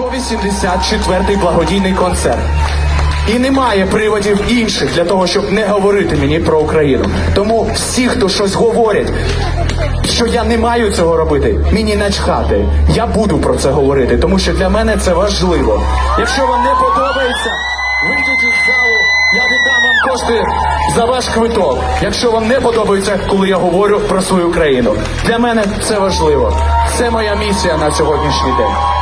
184-й благодійний концерт. І немає приводів інших для того, щоб не говорити мені про Україну. Тому всі, хто щось говорять, що я не маю цього робити, мені начхати. Я буду про це говорити, тому що для мене це важливо. Якщо вам не подобається, вийдіть із залу, я віддам вам кошти за ваш квиток. Якщо вам не подобається, коли я говорю про свою країну. Для мене це важливо. Це моя місія на сьогоднішній день.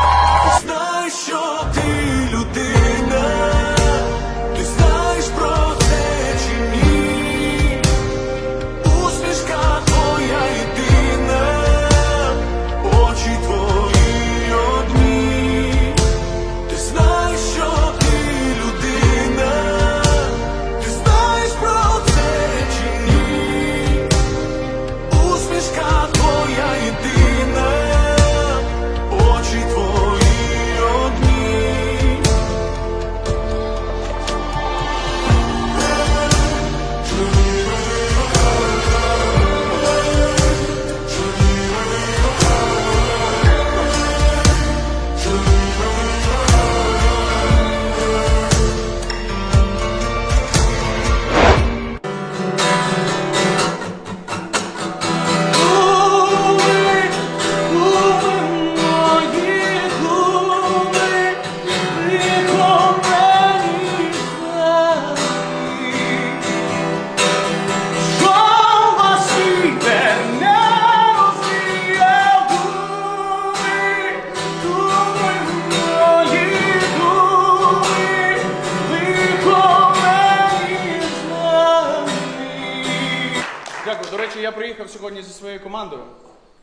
Речі, я приїхав сьогодні зі своєю командою.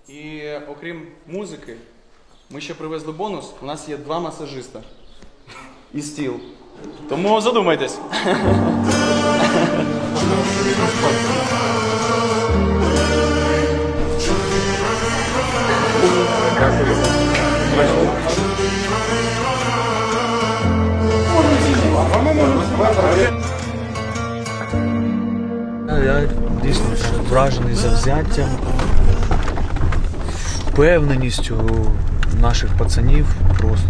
І окрім музики, ми ще привезли бонус. У нас є два масажиста і стіл. Тому задумайтесь. Я дійсно вражений завзяттям, впевненістю наших пацанів. Просто